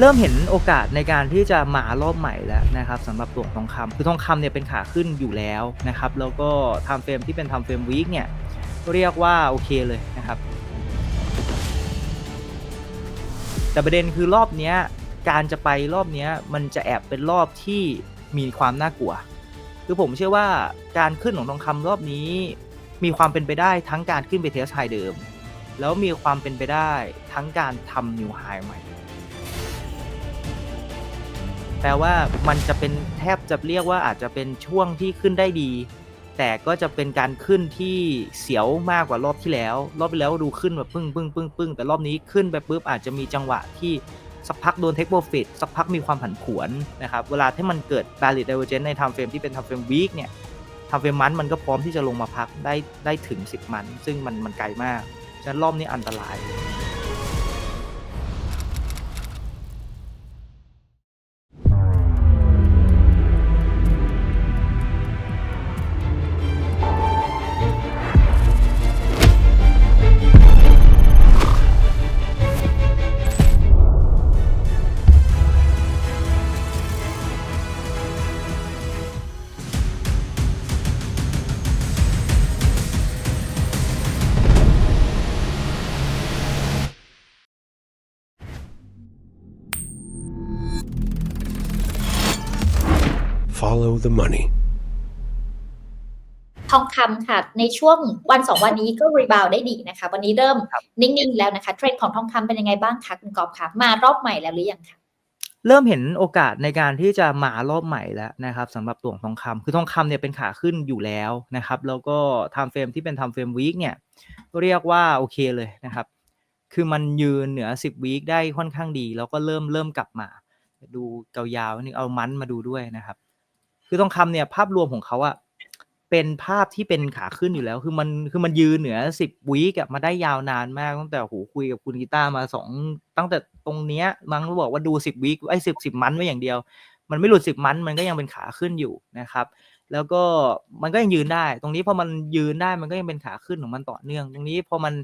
เริ่มเห็นโอกาสในการที่จะมารอบใหม่แล้วนะครับสำหรับตัวทองคำคือทองคำเนี่ยเป็นขาขึ้นอยู่แล้วนะครับ แล้วก็ทม์เฟรมที่เป็นทม์เฟรมวีคเนี่ยเรียกว่าโอเคเลยนะครับ แต่ประเด็นคือรอบนี้การจะไปรอบนี้มันจะแอบเป็นรอบที่มีความน่ากลัว คือผมเชื่อว่าการขึ้นของทองคำรอบนี้ มีความเป็นไปได้ทั้งการขึ้นไปเทสไฮเดิม แล้วมีความเป็นไปได้ทั้งการทำนิวไฮใหม่ แปลว่ามันจะเป็นแทบจะเรียกว่าอาจจะเป็นช่วงที่ขึ้นได้ดี แต่ก็จะเป็นการขึ้นที่เสียวมากกว่ารอบที่แล้ว รอบที่แล้วดูขึ้นแบบปึ้งปึ้งปึ้งปึ้งแต่รอบนี้ขึ้นไปปุ๊บอาจจะมีจังหวะที่สักพักโดนเทคโปรฟิตสักพักมีความผันผวนนะครับ เวลาที่มันเกิด valid divergence ใน time frame ที่เป็น time frame week เนี่ย time frame มันมันก็พร้อมที่จะลงมาพักได้ได้ถึง 10 มัน ซึ่งมันมันไกลมาก ฉะนั้นรอบนี้อันตราย Follow the money. ทองคำค่ะ ในช่วงวันสองวันนี้ก็รีบาวได้ดีนะคะ วันนี้เริ่มครับนิ่งๆแล้วนะคะ เทรนด์ของทองคำเป็นยังไงบ้างคะคุณกอบคะมารอบใหม่แล้วหรือยังคะเริ่มเห็นโอกาสในการที่จะมารอบใหม่แล้วนะครับสำหรับตัวของทองคำคือทองคำเนี่ยเป็นขาขึ้นอยู่แล้วนะครับ แล้วก็ไทม์เฟรมที่เป็นไทม์เฟรมวีคเนี่ยเรียกว่าโอเคเลยนะครับ คือมันยืนเหนือ 10วีคได้ค่อนข้างดี แล้วก็เริ่มเริ่มกลับมา ดูยาวๆนี่เอามันมาดูด้วยนะครับ คือทองคำเนี่ยภาพรวมของเขาอะเป็นภาพที่เป็นขาขึ้นอยู่แล้ว คือมันคือมันยืนเหนือ10วีคอะมาได้ยาวนานมากตั้งแต่โหคุยกับคุณกีตาร์มาสองตั้งแต่ตรงเนี้ยมั้งบอกว่าดู10วีคไอ้สิบสิบมันไว้อย่างเดียว มันไม่หลุด10มันมันก็ยังเป็นขาขึ้นอยู่นะครับ แล้วก็มันก็ยังยืนได้ ตรงนี้พอมันยืนได้มันก็ยังเป็นขาขึ้นของมันต่อเนื่อง ตรงนี้พอมัน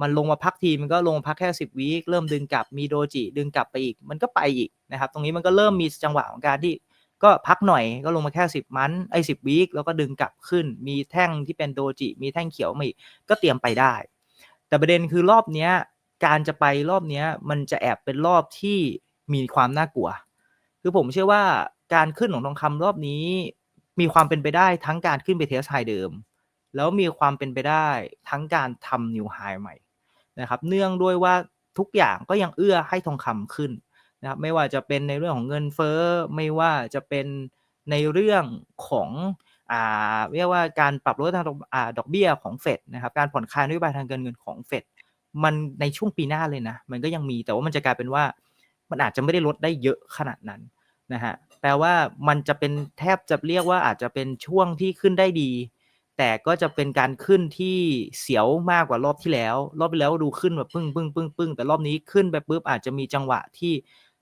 มันลงมาพักทีมันก็ลงมาพักแค่10วีคเริ่มดึงกลับมีโดจิดึงกลับไปอีก มันก็ไปอีกนะครับ ตรงนี้มันก็เริ่มมีจังหวะของการที่ ก็พักหน่อยก็ลงมาแค่ 10 มันไอ้สิบวีคแล้วก็ดึงกลับขึ้น มีแท่งที่เป็นโดจิ มีแท่งเขียวมาอีกก็เตรียมไปได้ แต่ประเด็นคือรอบเนี้ยการจะไปรอบเนี้ยมันจะแอบเป็นรอบที่มีความน่ากลัว คือผมเชื่อว่าการขึ้นของทองคำรอบนี้ มีความเป็นไปได้ทั้งการขึ้นไปเทสไฮเดิม แล้วมีความเป็นไปได้ทั้งการทำนิวไฮใหม่นะครับ เนื่องด้วยว่าทุกอย่างก็ยังเอื้อให้ทองคำขึ้น นะครับไม่ว่าจะเป็นในเรื่องของเงินเฟ้อไม่ว่าจะเป็นในเรื่องของอ่าเรียกว่าการปรับลดทางดอกอ่าดอกเบี้ยของเฟดนะครับการผ่อนคลายนโยบายทางการเงินของเฟดมันในช่วงปีหน้าเลยนะมันก็ยังมีแต่ว่ามันจะกลายเป็นว่ามันอาจจะไม่ได้ลดได้เยอะขนาดนั้นนะฮะแปลว่ามันจะเป็นแทบจะเรียกว่าอาจจะเป็นช่วงที่ขึ้นได้ดี แต่ก็จะเป็นการขึ้นที่เสียวมากกว่ารอบที่แล้ว รอบที่แล้วดูขึ้นแบบปึ้งปึ้งปึ้งปึ้งแต่รอบนี้ขึ้นไปปุ๊บอาจจะมีจังหวะที่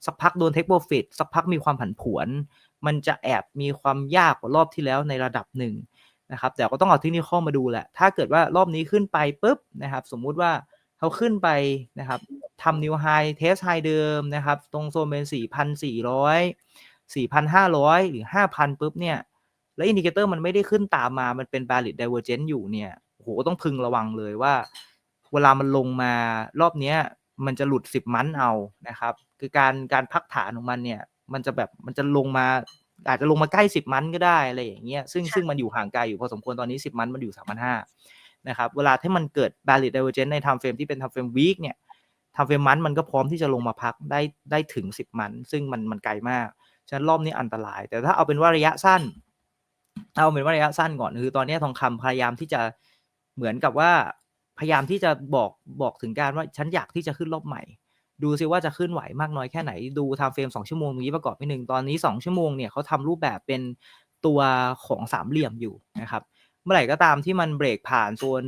สักพักโดนเทคโปรฟิตสักพักมีความผันผวน มันจะแอบมีความยากกว่ารอบที่แล้วในระดับหนึ่งนะครับแต่ก็ต้องเอาที่นี่ข้อมาดูแหละ ถ้าเกิดว่ารอบนี้ขึ้นไปปุ๊บนะครับ สมมุติว่าเขาขึ้นไปนะครับทำนิวไฮเทสไฮเดิมนะครับ ตรงโซนเป็น 4,400 4,500 หรือ 5,000ปุ๊บเนี่ย แล้วอินดิเคเตอร์มันไม่ได้ขึ้นตามมา มันเป็น valid divergence อยู่เนี่ยโหต้องพึงระวังเลยว่า เวลามันลงมารอบนี้มันจะหลุด 10 มันเอานะครับ คือการการพักฐานของมันเนี่ย มันจะแบบมันจะลงมา อาจจะลงมาใกล้10มันก็ได้อะไรอย่างเงี้ยซึ่งค่ะซึ่งมันอยู่ห่างไกลอยู่พอสมควรตอนนี้10มันมันอยู่3,500นะครับเวลาที่มันเกิด valid divergence ใน time frame ที่เป็น time frame week เนี่ย time frame มันมันก็พร้อมที่จะลงมาพักได้ได้ถึง 10 มัน ซึ่งมันมันไกลมาก ฉะนั้นรอบนี้อันตราย แต่ถ้าเอาเป็นว่าระยะสั้น เอาเป็นว่าระยะสั้นก่อนคือตอนนี้ทองคำพยายามที่จะเหมือนกับว่าพยายามที่จะบอกบอกถึงการว่าฉันอยากที่จะขึ้นรอบใหม่ ดูซิว่าจะขึ้นไหวมากน้อยแค่ไหน ดู time frame 2ชั่วโมงนี้ประกอบไปหนึ่งตอนนี้ 2 ชั่วโมงเนี่ยเขาทำรูปแบบเป็นตัวของสามเหลี่ยมอยู่นะครับเมื่อไหร่ก็ตามที่มันเบรกผ่านโซน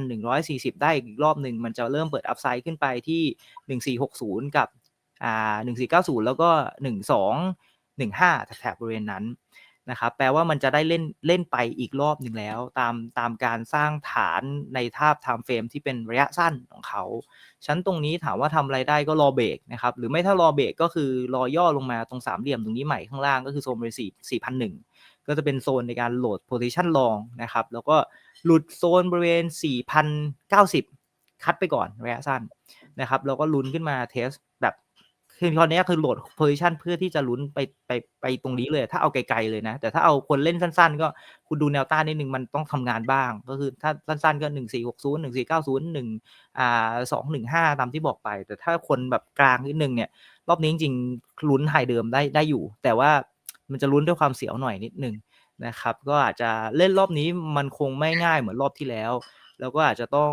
4,140 ได้อีกรอบหนึ่ง มันจะเริ่มเปิดอัพไซด์ขึ้นไปที่ 1460 กับอ่า1490 แล้วก็ 1215แถบบริเวณนั้น นะครับแปลว่ามันจะได้เล่นเล่นไปอีกรอบหนึ่งแล้ว ตามตามการสร้างฐานในทาบ time frame ที่เป็นระยะสั้นของเขาชั้นตรงนี้ถามว่าทำอะไรได้ก็รอเบรกนะครับหรือไม่ถ้ารอเบรกก็คือรอย่อลงมาตรงสามเหลี่ยมตรงนี้ใหม่ข้างล่างก็คือโซนบริษัทสี่พันหนึ่งก็จะเป็นโซนในการโหลด position long นะครับแล้วก็หลุดโซนบริเวณ 4,090 คัดไปก่อนระยะสั้นนะครับแล้วก็ลุ้นขึ้นมาเทส คือตอนนี้คือโหลด position เพื่อที่จะลุ้นไปไปไปตรงนี้เลย ถ้าเอาไกลๆเลยนะ แต่ถ้าเอาคนเล่นสั้น ๆ ก็คุณดูแนวต้านนิดนึงมันต้องทำงานบ้าง ก็คือถ้าสั้นๆก็1460 1490 1อ่า215ตามที่บอกไป แต่ถ้าคนแบบกลางนิดนึงเนี่ย รอบนี้จริงๆลุ้นไฮเดิมได้ได้อยู่ แต่ว่ามันจะลุ้นด้วยความเสียวหน่อยนิดนึงนะครับ ก็อาจจะเล่นรอบนี้มันคงไม่ง่ายเหมือนรอบที่แล้ว แล้วก็อาจจะต้อง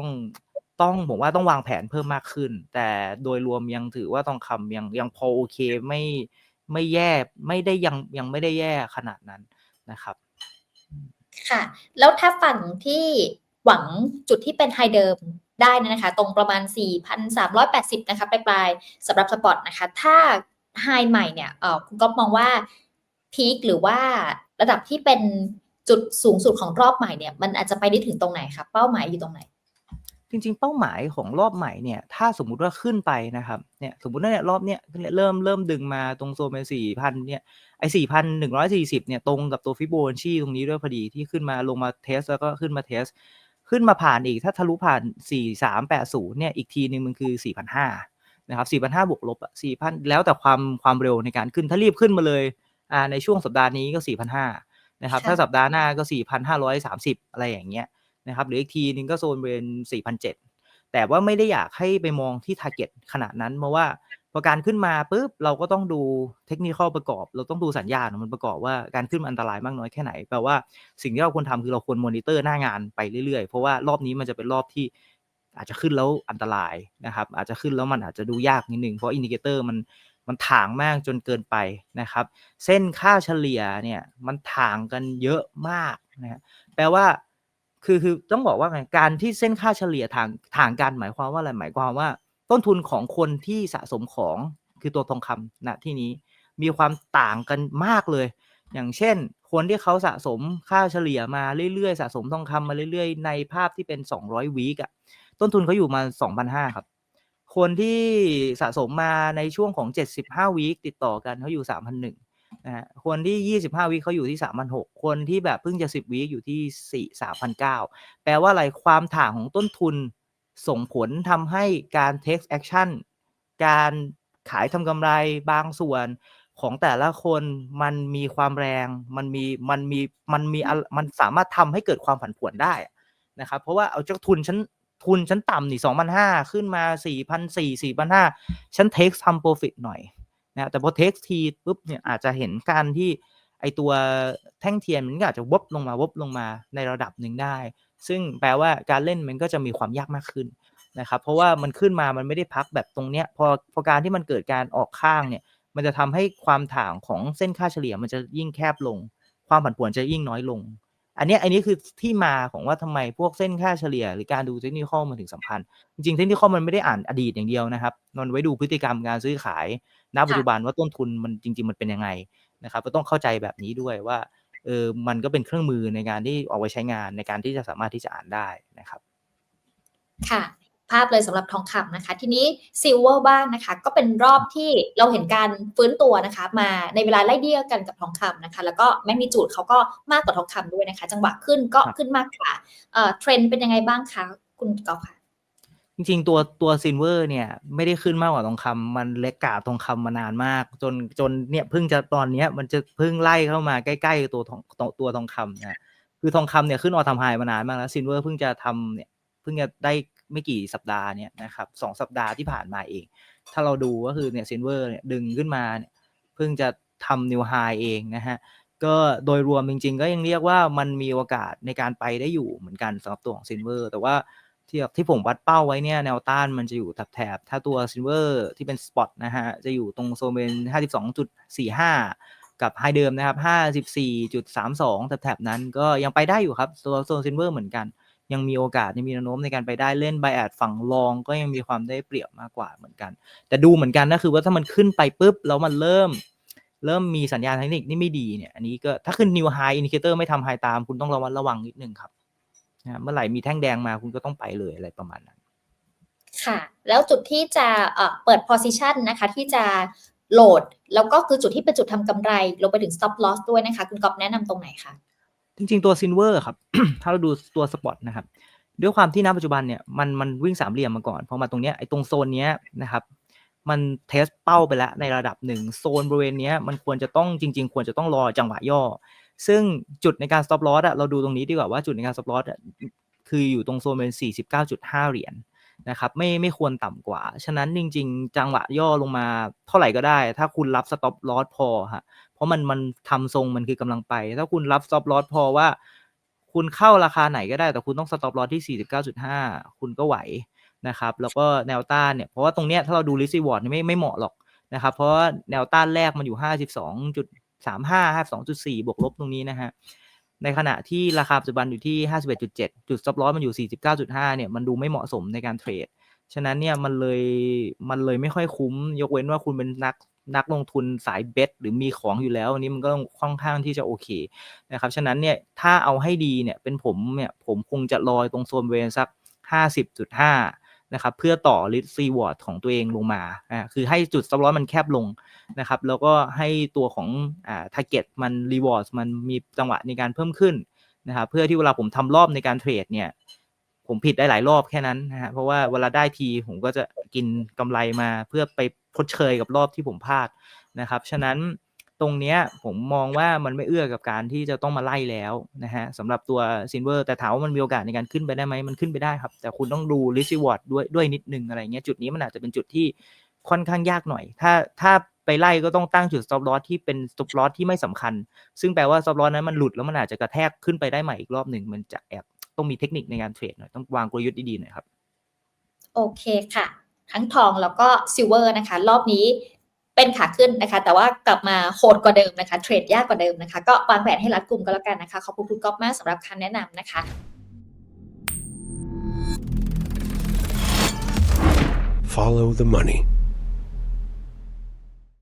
ต้องผมว่าต้องวางแผนเพิ่มมากขึ้น แต่โดยรวมยังถือว่าทองคำยังยังพอโอเคไม่ไม่แย่ไม่ได้ยังยังไม่ได้แย่ขนาดนั้นนะครับ ค่ะ แล้วถ้าฝั่งที่หวังจุดที่เป็นไฮเดิมได้นะคะ ตรงประมาณ 4,380 นะคะปลายๆสำหรับสปอตนะคะ ถ้าไฮใหม่เนี่ยเออคุณก๊อฟมองว่าพีคหรือว่าระดับที่เป็นจุดสูงสุดของรอบใหม่เนี่ย มันอาจจะไปได้ถึงตรงไหนคะเป้าหมายอยู่ตรงไหน จริง ๆ เป้าหมายของรอบใหม่เนี่ย ถ้าสมมุติว่าขึ้นไปนะครับ เนี่ย สมมุติว่าเนี่ยรอบเนี้ยเริ่มเริ่มดึงมาตรงโซนเป็นสี่พันเนี่ย ไอ้สี่พันหนึ่งร้อยสี่สิบเนี่ย ตรงกับตัวฟิโบนัชชีตรงนี้ด้วยพอดีที่ขึ้นมาลงมาเทสแล้วก็ขึ้นมาเทส ขึ้นมาผ่านอีก ถ้าทะลุผ่านสี่สามแปดศูนย์เนี่ย อีกทีหนึ่งมันคือสี่พันห้านะครับสี่พันห้าบวกลบอะสี่พันแล้วแต่ความความเร็วในการขึ้น ถ้ารีบขึ้นมาเลย อ่า ในช่วงสัปดาห์นี้ก็สี่พันห้านะครับค่ะถ้าสัปดาห์หน้าก็สี่พันห้าร้อยสามสิบอะไรอย่างเงี้ย นะครับหรืออีกทีหนึงก็โซนบริเวณสี่พันเจ็ดแต่ว่าไม่ได้อยากให้ไปมองที่ target ขนาดนั้นเพราะว่าพอการขึ้นมาปุ๊บเราก็ต้องดูเทคนิคประกอบ เราต้องดูสัญญาณมันประกอบว่าการขึ้นมันอันตรายมากน้อยแค่ไหนแปลว่าสิ่งที่เราควรทำคือเราควรมอนิเตอร์หน้างานไปเรื่อยๆ เพราะว่ารอบนี้มันจะเป็นรอบที่อาจจะขึ้นแล้วอันตรายนะครับ อาจจะขึ้นแล้วมันอาจจะดูยากนิดนึงเพราะอินดิเคเตอร์มันมันถ่างมากจนเกินไปนะครับ เส้นค่าเฉลี่ยเนี่ยมันถ่างกันเยอะมากนะฮะแปลว่า คือคือต้องบอกว่าไงการที่เส้นค่าเฉลี่ยทางทางกันหมายความว่าอะไรหมายความว่า ต้นทุนของคนที่สะสมของคือตัวทองคำณที่นี้มีความต่างกันมากเลย อย่างเช่น คนที่เขาสะสมค่าเฉลี่ยมาเรื่อยๆ สะสมทองคำมาเรื่อยๆ ในภาพที่เป็น 200วีกอะต้นทุนเขาอยู่มา 2,500 ครับ คนที่สะสมมาในช่วงของ 75วีคติดต่อกันเขาอยู่3,100 นะฮะคนที่ 25วีคเขาอยู่ที่ 3,600 คนที่แบบเพิ่งจะ 10วีคอยู่ที่ 4 3,900 แปลว่าอะไรความถ่างของต้นทุนส่งผลทำให้การ take action การขายทำกำไรบางส่วนของแต่ละคนมันมีความแรง มันมีมันมีมันมีมันสามารถทำให้เกิดความผันผวนได้นะครับ เพราะว่าเอาจ้าทุนฉันทุนฉันต่ำนี่สองพันห้าขึ้นมาสี่พันสี่สี่พันห้าฉันเทคทำโปรฟิตหน่อย นะแต่พอเทคทีปุ๊บเนี่ยอาจจะเห็นการที่ไอตัวแท่งเทียนมันก็อาจจะวบลงมาวบลงมาในระดับหนึ่งได้ ซึ่งแปลว่าการเล่นมันก็จะมีความยากมากขึ้นนะครับ เพราะว่ามันขึ้นมามันไม่ได้พักแบบตรงเนี้ยพอพอการที่มันเกิดการออกข้างเนี่ยมันจะทำให้ความถ่างของเส้นค่าเฉลี่ยมันจะยิ่งแคบลง ความผันผวนจะยิ่งน้อยลง อันนี้อันนี้คือที่มาของว่าทำไมพวกเส้นค่าเฉลี่ย หรือการดูเทคนิคมันถึงสำคัญ จริงๆเทคนิคมันไม่ได้อ่านอดีตอย่างเดียวนะครับมันไว้ดูพฤติกรรมการซื้อขายณปัจจุบันว่าต้นทุนมันจริง ๆ มันเป็นยังไงนะครับก็ต้องเข้าใจแบบนี้ด้วยว่าเออมันก็เป็นเครื่องมือในการที่เอาไว้ใช้งานในการที่จะสามารถที่จะอ่านได้นะครับ ค่ะ ภาพเลยสำหรับทองคำนะคะ ทีนี้ซิลเวอร์บ้างนะคะ ก็เป็นรอบที่เราเห็นการฟื้นตัวนะคะ มาในเวลาไล่เดียกันกับทองคำนะคะ แล้วก็แมกนิจูดเขาก็มากกว่าทองคำด้วยนะคะ จังหวะขึ้นก็ครับขึ้นมากกว่าเอ่อเทรนด์เป็นยังไงบ้างคะคุณกอล์ฟค่ะจริงๆ ตัวตัวซินเวอร์เนี่ยไม่ได้ขึ้นมากกว่าทองคำมันเล็กกาทองคำมานานมาก จนจนเนี่ยเพิ่งจะตอนเนี้ยมันจะเพิ่งไล่เข้ามาใกล้ๆตัวทองตัวตัวทองคำนะคือทองคำเนี่ยขึ้นออทำไฮมานานมากแล้วซินเวอร์เพิ่งจะทำเนี่ยเพิ่งจะได้ ไม่กี่สัปดาห์เนี่ยนะครับสองสัปดาห์ที่ผ่านมาเอง ถ้าเราดูก็คือเนี่ยซินเวอร์เนี่ยดึงขึ้นมาเนี่ยเพิ่งจะทำนิวไฮเองนะฮะก็โดยรวมจริง ๆ ก็ยังเรียกว่ามันมีโอกาสในการไปได้อยู่เหมือนกันสำหรับตัวของซินเวอร์แต่ว่าที่ที่ผมวัดเป้าไว้เนี่ยแนวต้านมันจะอยู่แถบๆถ้าตัวซินเวอร์ที่เป็นสปอตนะฮะจะอยู่ตรงโซนเป็น52.45 กับไฮเดิมนะครับ 54.32 แถบๆนั้นก็ยังไปได้อยู่ครับ ตัวโซนซินเวอร์เหมือนกัน ยังมีโอกาสยังมีแนวโน้มในการไปได้เล่นไบแอดฝั่งรองก็ยังมีความได้เปรียบมากกว่าเหมือนกัน แต่ดูเหมือนกันนะคือว่าถ้ามันขึ้นไปปุ๊บแล้วมันเริ่ม เริ่มมีสัญญาณเทคนิคที่ไม่ดีเนี่ยอันนี้ก็ถ้าขึ้น new high indicator ไม่ทำ high ตาม คุณต้องระวัดระวังนิดนึงครับนะเมื่อไหร่มีแท่งแดงมาคุณก็ต้องไปเลยอะไรประมาณนั้น ค่ะ แล้วจุดที่จะเอ่อเปิด position นะคะ ที่จะโหลด แล้วก็คือจุดที่เป็นจุดทำกำไรลงไปถึง stop loss ด้วยนะคะ คุณกอบแนะนำตรงไหนคะ จริงๆ ตัวซินเวอร์ครับ ถ้าเราดูตัวสปอตนะครับ ด้วยความที่ณปัจจุบันเนี่ยมันมันวิ่งสามเหลี่ยมมาก่อนพอมาตรงเนี้ยไอ้ตรงโซนเนี้ยนะครับมันเทสเป้าไปแล้วในระดับหนึ่งโซนบริเวณเนี้ยมันควรจะต้องจริง ๆ ควรจะต้องรอจังหวะย่อ ซึ่งจุดในการ stop loss อะเราดูตรงนี้ดีกว่าว่าจุดในการ stop loss อะคืออยู่ตรงโซนเป็น 49.5 เหรียญนะครับไม่ไม่ควรต่ำกว่า ฉะนั้นจริง ๆ จังหวะย่อลงมาเท่าไหร่ก็ได้ ถ้าคุณรับ stop loss พอฮะ ราะมันมันทำทรงมันคือกำลังไป ถ้าคุณรับ stop loss พอว่า คุณเข้าราคาไหนก็ได้ แต่คุณต้อง stop loss ที่ 49.5 คุณก็ไหวนะครับ แล้วก็แนวต้านเนี่ย เพราะว่าตรงเนี้ยถ้าเราดู risk reward เนี่ยไม่ไม่เหมาะหรอกนะครับ เพราะว่าแนวต้านแรกมันอยู่ 52.35 52.4 บวกลบตรงนี้นะฮะ ในขณะที่ราคาปัจจุบันอยู่ที่ 51.7 จุด stop loss มันอยู่ 49.5 เนี่ย มันดูไม่เหมาะสมในการเทรด ฉะนั้นเนี่ยมันเลยมันเลยไม่ค่อยคุ้ม ยกเว้นว่าคุณเป็นนัก นักลงทุนสายเบสหรือมีของอยู่แล้วอันนี้มันก็ต้องค่อนข้างที่จะโอเคนะครับฉะนั้นเนี่ยถ้าเอาให้ดีเนี่ยเป็นผมเนี่ยผมคงจะลอยตรงโซนเวณสัก 50.5นะครับเพื่อต่อ risk reward ของตัวเองลงมาอ่าคือให้จุด stop loss มันแคบลงนะครับแล้วก็ให้ตัวของอ่า target มัน reward มันมีจังหวะในการเพิ่มขึ้นนะครับเพื่อที่เวลาผมทำรอบในการเทรดเนี่ย ผมผิดได้หลายรอบแค่นั้นนะฮะเพราะว่าเวลาได้ทีผมก็จะกินกำไรมาเพื่อไปชดเชยกับรอบที่ผมพลาดนะครับฉะนั้นตรงเนี้ยผมมองว่ามันไม่เอื้อกับการที่จะต้องมาไล่แล้วนะฮะสำหรับตัวซินเวอร์แต่ถามว่ามันมีโอกาสในการขึ้นไปได้ไหมมันขึ้นไปได้ครับ แต่คุณต้องดู risk reward ด้วยด้วยนิดนึงอะไรเงี้ยจุดนี้มันอาจจะเป็นจุดที่ค่อนข้างยากหน่อย ถ้าถ้าไปไล่ก็ต้องตั้งจุด stop loss ที่เป็น stop loss ที่ไม่สำคัญ ซึ่งแปลว่า stop loss นั้นมันหลุดแล้วมันอาจจะกระแทกขึ้นไปได้ใหม่อีกรอบหนึ่งมันจะแอบ ต้องมีเทคนิคในการเทรดหน่อย ต้องวางกลยุทธ์ดีๆหน่อยครับ โอเคค่ะ ทั้งทองแล้วก็ซิลเวอร์นะคะ รอบนี้เป็นขาขึ้นนะคะ แต่ว่ากลับมาโหดกว่าเดิมนะคะ เทรดยากกว่าเดิมนะคะ ก็วางแผนให้รัดกลุ่มก็แล้วกันนะคะ ขอบคุณคุณก๊อฟมากสำหรับคำแนะนำนะคะ Follow the money.